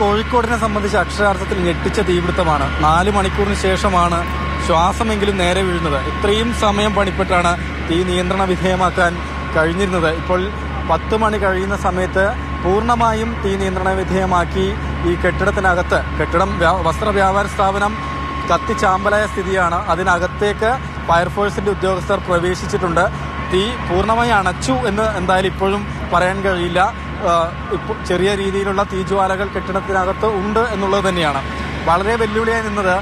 കോഴിക്കോടിനെ സംബന്ധിച്ച് അക്ഷരാർത്ഥത്തിൽ ഞെട്ടിച്ച തീപിടുത്തമാണ്. നാല് മണിക്കൂറിന് ശേഷമാണ് ശ്വാസമെങ്കിലും നേരെ വീഴുന്നത്. ഇത്രയും സമയം പണിപ്പെട്ടാണ് തീ നിയന്ത്രണ വിധേയമാക്കാൻ കഴിഞ്ഞിരുന്നത്. ഇപ്പോൾ പത്ത് മണി കഴിയുന്ന സമയത്ത് പൂർണമായും തീ നിയന്ത്രണ വിധേയമാക്കി ഈ കെട്ടിടത്തിനകത്ത് കെട്ടിടം വസ്ത്ര വ്യാപാര സ്ഥാപനം കത്തിച്ചാമ്പലായ സ്ഥിതിയാണ്. അതിനകത്തേക്ക് ഫയർഫോഴ്സിന്റെ ഉദ്യോഗസ്ഥർ പ്രവേശിച്ചിട്ടുണ്ട്. തീ പൂർണമായി അണച്ചു എന്ന് എന്തായാലും ഇപ്പോഴും പറയാൻ കഴിയില്ല. ചെറിയ രീതിയിലുള്ള തീജ്വാലകൾ കെട്ടിടത്തിനകത്ത് ഉണ്ട് എന്നുള്ളത് തന്നെയാണ്. വളരെ വെല്ലുവിളിയായി നിന്നത്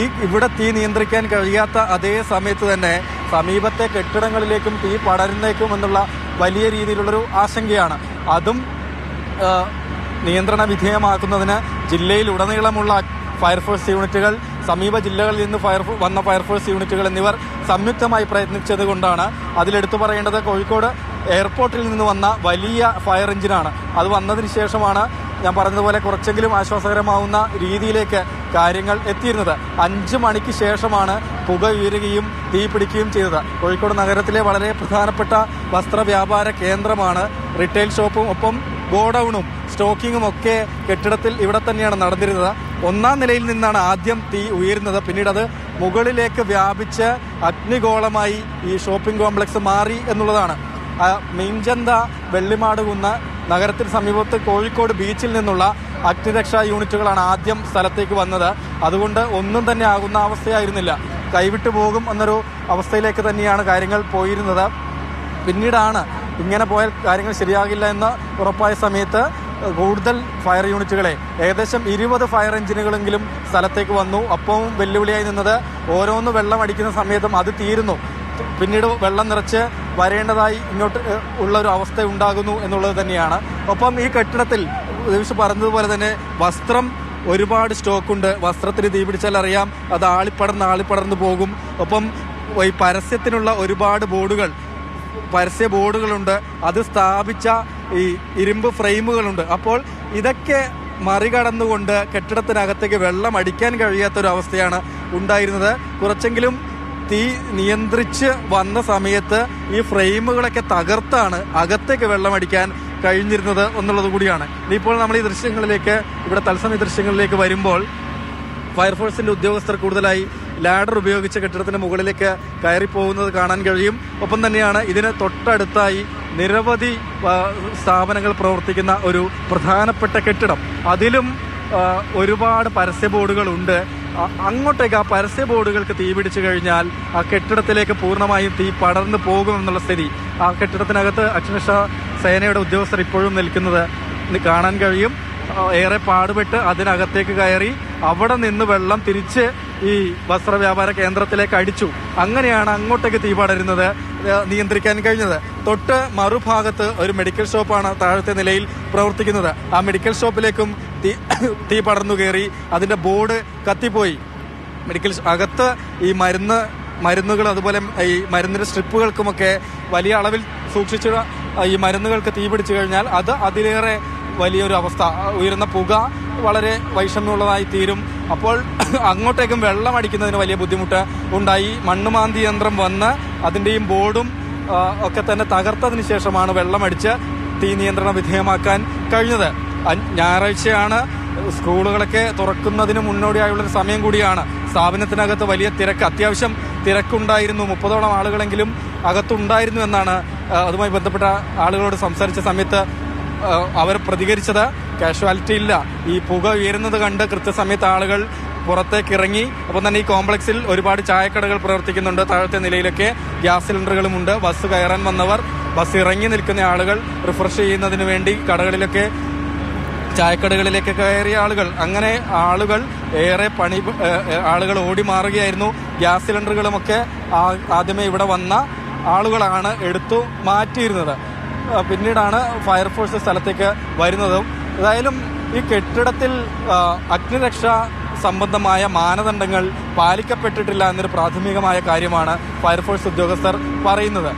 ഈ ഇവിടെ തീ നിയന്ത്രിക്കാൻ കഴിയാത്ത അതേ സമയത്ത് തന്നെ സമീപത്തെ കെട്ടിടങ്ങളിലേക്കും തീ പടരുന്നേക്കും എന്നുള്ള വലിയ രീതിയിലുള്ളൊരു ആശങ്കയാണ്. അതും നിയന്ത്രണ വിധേയമാക്കുന്നതിന് ജില്ലയിൽ ഉടനീളമുള്ള ഫയർഫോഴ്സ് യൂണിറ്റുകൾ സമീപ ജില്ലകളിൽ നിന്ന് ഫയർ വന്ന ഫയർഫോഴ്സ് യൂണിറ്റുകൾ എന്നിവർ സംയുക്തമായി പ്രയത്നിച്ചത് കൊണ്ടാണ്. അതിലെടുത്തു പറയേണ്ടത് കോഴിക്കോട് എയർപോർട്ടിൽ നിന്ന് വന്ന വലിയ ഫയർ എഞ്ചിനാണ്. അത് വന്നതിന് ശേഷമാണ് ഞാൻ പറഞ്ഞതുപോലെ കുറച്ചെങ്കിലും ആശ്വാസകരമാവുന്ന രീതിയിലേക്ക് കാര്യങ്ങൾ എത്തിയിരുന്നത്. അഞ്ച് മണിക്ക് ശേഷമാണ് പുക ഉയരുകയും തീ പിടിക്കുകയും ചെയ്തത്. കോഴിക്കോട് നഗരത്തിലെ വളരെ പ്രധാനപ്പെട്ട വസ്ത്രവ്യാപാര കേന്ദ്രമാണ് റിട്ടെയിൽ ഷോപ്പും ഒപ്പം ഗോഡൌണും സ്റ്റോക്കിങ്ങും ഒക്കെ കെട്ടിടത്തിൽ ഇവിടെ തന്നെയാണ് നടന്നിരുന്നത്. ഒന്നാം നിലയിൽ നിന്നാണ് ആദ്യം തീ ഉയരുന്നത്. പിന്നീട് അത് മുകളിലേക്ക് വ്യാപിച്ച് അഗ്നിഗോളമായി ഈ ഷോപ്പിംഗ് കോംപ്ലക്സ് മാറി എന്നുള്ളതാണ്. മീഞ്ചന്ത വെള്ളിമാട് കുന്ന് നഗരത്തിന് സമീപത്ത് കോഴിക്കോട് ബീച്ചിൽ നിന്നുള്ള അഗ്നിരക്ഷാ യൂണിറ്റുകളാണ് ആദ്യം സ്ഥലത്തേക്ക് വന്നത്. അതുകൊണ്ട് ഒന്നും തന്നെ ആകുന്ന അവസ്ഥയായിരുന്നില്ല. കൈവിട്ടു പോകും എന്നൊരു അവസ്ഥയിലേക്ക് തന്നെയാണ് കാര്യങ്ങൾ പോയിരുന്നത്. പിന്നീടാണ് ഇങ്ങനെ പോയാൽ കാര്യങ്ങൾ ശരിയാകില്ല എന്ന് ഉറപ്പായ സമയത്ത് കൂടുതൽ ഫയർ യൂണിറ്റുകളെ ഏകദേശം ഇരുപത് ഫയർ എഞ്ചിനുകളെങ്കിലും സ്ഥലത്തേക്ക് വന്നു. അപ്പവും വെല്ലുവിളിയായി നിന്നത് ഓരോന്ന് വെള്ളം അടിക്കുന്ന സമയത്തും അത് തീരുന്നു. പിന്നീട് വെള്ളം നിറച്ച് വരേണ്ടതായി ഇങ്ങോട്ട് ഉള്ള ഒരു അവസ്ഥ ഉണ്ടാകുന്നു എന്നുള്ളത് തന്നെയാണ്. ഒപ്പം ഈ കെട്ടിടത്തിൽ ദിവസം പറഞ്ഞതുപോലെ തന്നെ വസ്ത്രം ഒരുപാട് സ്റ്റോക്കുണ്ട്. വസ്ത്രത്തിന് തീ പിടിച്ചാൽ അറിയാം അത് ആളിപ്പടർന്ന് ആളിപ്പടർന്ന് പോകും. ഒപ്പം ഈ പരസ്യത്തിനുള്ള ഒരുപാട് ബോർഡുകൾ പരസ്യ ബോർഡുകളുണ്ട്. അത് സ്ഥാപിച്ച ഈ ഇരുമ്പ് ഫ്രെയിമുകളുണ്ട്. അപ്പോൾ ഇതൊക്കെ മറികടന്നുകൊണ്ട് കെട്ടിടത്തിനകത്തേക്ക് വെള്ളം അടിക്കാൻ കഴിയാത്തൊരവസ്ഥയാണ് ഉണ്ടായിരുന്നത്. കുറച്ചെങ്കിലും തീ നിയന്ത്രിച്ച് വന്ന സമയത്ത് ഈ ഫ്രെയിമുകളൊക്കെ തകർത്താണ് അകത്തേക്ക് വെള്ളമടിക്കാൻ കഴിഞ്ഞിരുന്നത് എന്നുള്ളത് കൂടിയാണ്. ഇപ്പോൾ നമ്മൾ ഈ ദൃശ്യങ്ങളിലേക്ക് ഇവിടെ തത്സമയ ദൃശ്യങ്ങളിലേക്ക് വരുമ്പോൾ ഫയർഫോഴ്സിന്റെ ഉദ്യോഗസ്ഥർ കൂടുതലായി ലാഡർ ഉപയോഗിച്ച് കെട്ടിടത്തിന് മുകളിലേക്ക് കയറി പോകുന്നത് കാണാൻ കഴിയും. ഒപ്പം തന്നെയാണ് ഇതിന് തൊട്ടടുത്തായി നിരവധി സ്ഥാപനങ്ങൾ പ്രവർത്തിക്കുന്ന ഒരു പ്രധാനപ്പെട്ട കെട്ടിടം. അതിലും ഒരുപാട് പരസ്യ ബോർഡുകളുണ്ട്. അങ്ങോട്ടേക്ക് ആ പരസ്യ ബോർഡുകൾക്ക് തീ പിടിച്ചു കഴിഞ്ഞാൽ ആ കെട്ടിടത്തിലേക്ക് പൂർണമായും തീ പടർന്നു പോകുമെന്നുള്ള സ്ഥിതി. ആ കെട്ടിടത്തിനകത്ത് അഗ്നിരക്ഷാ സേനയുടെ ഉദ്യോഗസ്ഥർ ഇപ്പോഴും നിൽക്കുന്നത് കാണാൻ കഴിയും. ഏറെ പാടുപെട്ട് അതിനകത്തേക്ക് കയറി അവിടെ നിന്ന് വെള്ളം തിരിച്ച് ഈ വസ്ത്ര വ്യാപാര കേന്ദ്രത്തിലേക്ക് അടിച്ചു. അങ്ങനെയാണ് അങ്ങോട്ടേക്ക് തീ പടരുന്നത് നിയന്ത്രിക്കാൻ കഴിഞ്ഞത്. തൊട്ട് മറുഭാഗത്ത് ഒരു മെഡിക്കൽ ഷോപ്പാണ് താഴത്തെ നിലയിൽ പ്രവർത്തിക്കുന്നത്. ആ മെഡിക്കൽ ഷോപ്പിലേക്കും തീ തീ പടർന്നു കയറി അതിന്റെ ബോർഡ് കത്തിപ്പോയി. മെഡിക്കൽ അകത്ത് ഈ മരുന്ന് മരുന്നുകൾ അതുപോലെ ഈ മരുന്നിന്റെ സ്ട്രിപ്പുകൾക്കുമൊക്കെ വലിയ അളവിൽ സൂക്ഷിച്ച ഈ മരുന്നുകൾക്ക് തീ പിടിച്ചു കഴിഞ്ഞാൽ അത് അതിലേറെ വലിയൊരു അവസ്ഥ. ഉയരുന്ന പുക വളരെ വൈഷമ്യമുള്ളതായി തീരും. അപ്പോൾ അങ്ങോട്ടേക്കും വെള്ളം അടിക്കുന്നതിന് വലിയ ബുദ്ധിമുട്ട് ഉണ്ടായി. മണ്ണുമാന്തി യന്ത്രം വന്ന് അതിന്റെയും ബോർഡും ഒക്കെ തന്നെ തകർത്തതിന് ശേഷമാണ് വെള്ളമടിച്ച് തീ നിയന്ത്രണ വിധേയമാക്കാൻ കഴിഞ്ഞത്. ഞായറാഴ്ചയാണ്. സ്കൂളുകളൊക്കെ തുറക്കുന്നതിന് മുന്നോടിയായുള്ളൊരു സമയം കൂടിയാണ്. സ്ഥാപനത്തിനകത്ത് വലിയ തിരക്ക്. അത്യാവശ്യം തിരക്കുണ്ടായിരുന്നു. മുപ്പതോളം ആളുകളെങ്കിലും അകത്തുണ്ടായിരുന്നു എന്നാണ് അതുമായി ബന്ധപ്പെട്ട ആളുകളോട് സംസാരിച്ച സമയത്ത് അവർ പ്രതികരിച്ചത് കാഷ്വാലിറ്റി ഇല്ല. ഈ പുക ഉയരുന്നത് കണ്ട് കൃത്യസമയത്ത് ആളുകൾ പുറത്തേക്ക് ഇറങ്ങി ഒപ്പം തന്നെ ഈ കോംപ്ലക്സിൽ ഒരുപാട് ചായക്കടകൾ പ്രവർത്തിക്കുന്നുണ്ട്. താഴത്തെ നിലയിലൊക്കെ ഗ്യാസ് സിലിണ്ടറുകളുമുണ്ട്. ബസ് കയറാൻ വന്നവർ ബസ് ഇറങ്ങി നിൽക്കുന്ന ആളുകൾ റിഫ്രഷ് ചെയ്യുന്നതിന് വേണ്ടി കടകളിലൊക്കെ ചായക്കടകളിലേക്ക് കയറിയ ആളുകൾ. അങ്ങനെ ആളുകൾ ഏറെ പണി ആളുകൾ ഓടി മാറുകയായിരുന്നു. ഗ്യാസ് സിലിണ്ടറുകളുമൊക്കെ ആദ്യമേ ഇവിടെ വന്ന ആളുകളാണ് എടുത്തു മാറ്റിയിരുന്നത്. പിന്നീടാണ് ഫയർഫോഴ്സ് സ്ഥലത്തേക്ക് വരുന്നതും. ഏതായാലും ഈ കെട്ടിടത്തിൽ അഗ്നിരക്ഷ സംബന്ധമായ മാനദണ്ഡങ്ങൾ പാലിക്കപ്പെട്ടിട്ടില്ല എന്നൊരു പ്രാഥമികമായ കാര്യമാണ് ഫയർഫോഴ്സ് ഉദ്യോഗസ്ഥർ പറയുന്നത്.